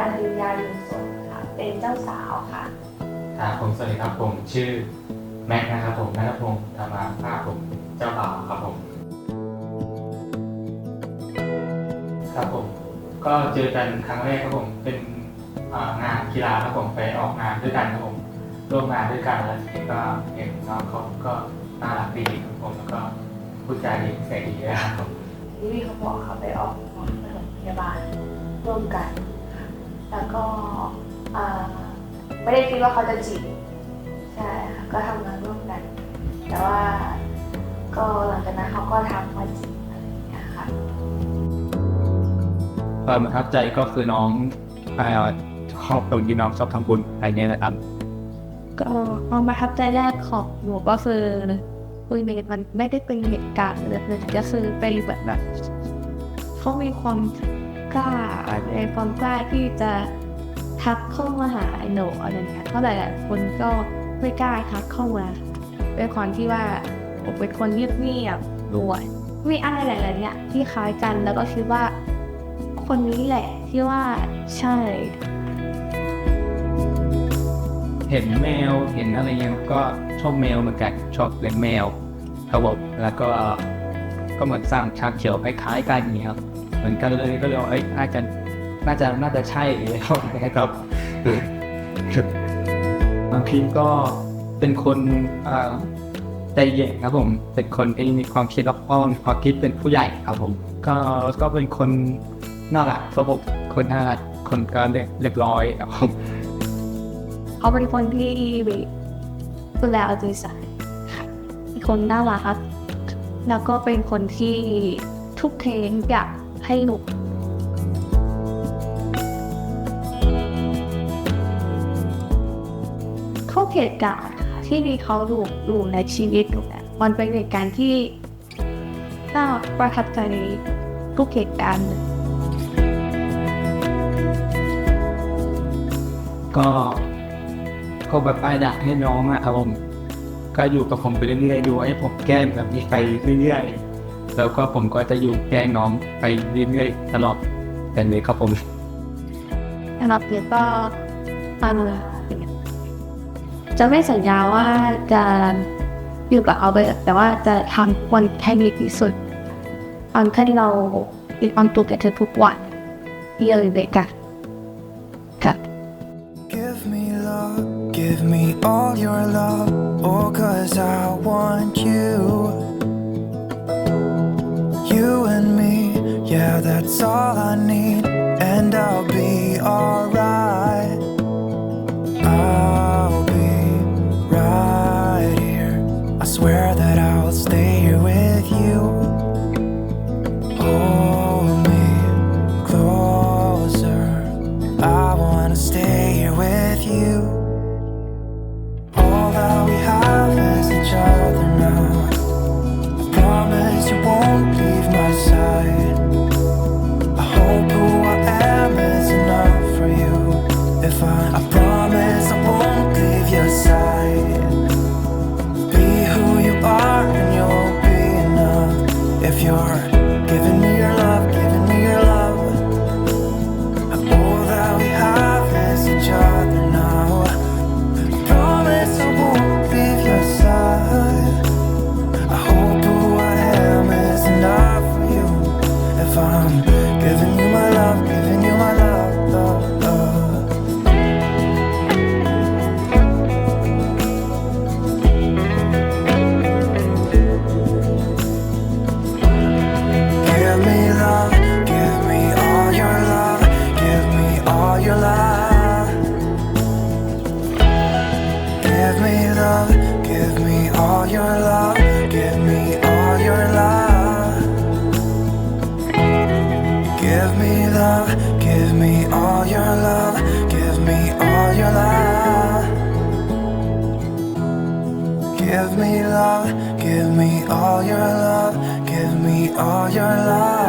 อริยายุสนค่ะ เป็นเจ้าสาวค่ะ ครับผมสวัสดีครับผมชื่อแม็กนะครับผมนัทพงศ์ธรรมาภาคผมเจ้าบ่าวครับผมครับผมก็เจอกันครั้งแรกครับผมเป็นอ่างานกีฬาครับผมไปออกงานด้วยกันครับผมร่วมงานด้วยกันแล้วทีนี้ก็เห็นน้องเขาก็น่ารักดีครับผมแล้วก็พูดจาดีใส่ดีนะครับผมที่พี่เขาบอกเขาไปออกโรงพยาบาลร่วมกันค่ะ แล้วก็อ่าไม่ได้คิดว่าเขาจะจีบใช่ค่ะก็ทำงานร่วมกัน แต่ว่าก็หลังจากนั้นเขาก็ทักมาจีบอะไรอย่างเงี้ยค่ะความประทับใจก็คือน้องเอ่อชอบตรงที่น้องชอบทำบุญอะไรเนี้ยนะครับก็ความประทับใจแรกของหนูก็คือคุยเมทมันไม่ได้เป็นเหตุการณ์เลยมันก็คือเป็นแบบแบบเขามีความ กล้าในความกล้าที่จะทักเข้ามาหาไอโหนอะไรเงี้ยเพราะหลายๆคนก็ไม่กล้าทักเข้ามาด้วยความที่ว่าผมเป็นคนเงียบๆด้วยมีอะไรหลายๆอย่างที่คล้ายกันแล้วก็คิดว่า คนนี้แหละที่ว่าใช่ เห็นแมวเห็นอะไรเงี้ยก็ชอบแมวเหมือนกันชอบเลี้ยงแมวครับผมแล้วก็ก็เหมือนสร้างชาเขียวคล้ายๆกันอย่างเงี้ยครับ เหมือนกันเลยก็เลยว่าเอ้ยน่าจะน่าจะน่าจะใช่เลยครับนะครับบางทีก็เป็นคนอ่าใจเย็นครับผม เป็นคนที่มีความคิดรอบคอบมีความคิดเป็นผู้ใหญ่ครับผม ก็ก็เป็นคนน่ารักครับผมคนน่ารักคนก็เรียบเรียบร้อยครับผมเขาเป็นคนที่ดูแลเอาใจใส่ค่ะเป็นคนน่ารักแล้วก็เป็นคนที่ทุกเทงอยาก ให้หนูทุกเหตุการณ์ที่มีเขาอยู่อยู่ในชีวิตหนูเนี่ยมันเป็นเหตุการณ์ที่น่าประทับใจทุกเหตุการณ์ก็ก็แบบป้ายดักให้น้องอะครับผมก็อยู่กับผมไปเรื่อยๆดูให้ผมแก้แบบนี้ไปเรื่อยๆ แล้วก็ผมก็จะอยู่แกล้งน้องไปเรื่อยๆตลอดแต่นี้ครับผมสำหรับเพียก็ตามเลยจะไม่สัญญาว่าจะอยู่กับเอาไปแต่ว่าจะทำวันให้ดีที่สุดตอนที่เรามีความตุกกับเธอทุกวันที่เราอยู่ด้วยกันค่ะ Give me love, give me all your love, oh, cause I want you. You that's all I need, and I'll Giving you my love, giving you my love. Give me love, give me all your love, give me all your love. All your love, give me all your love.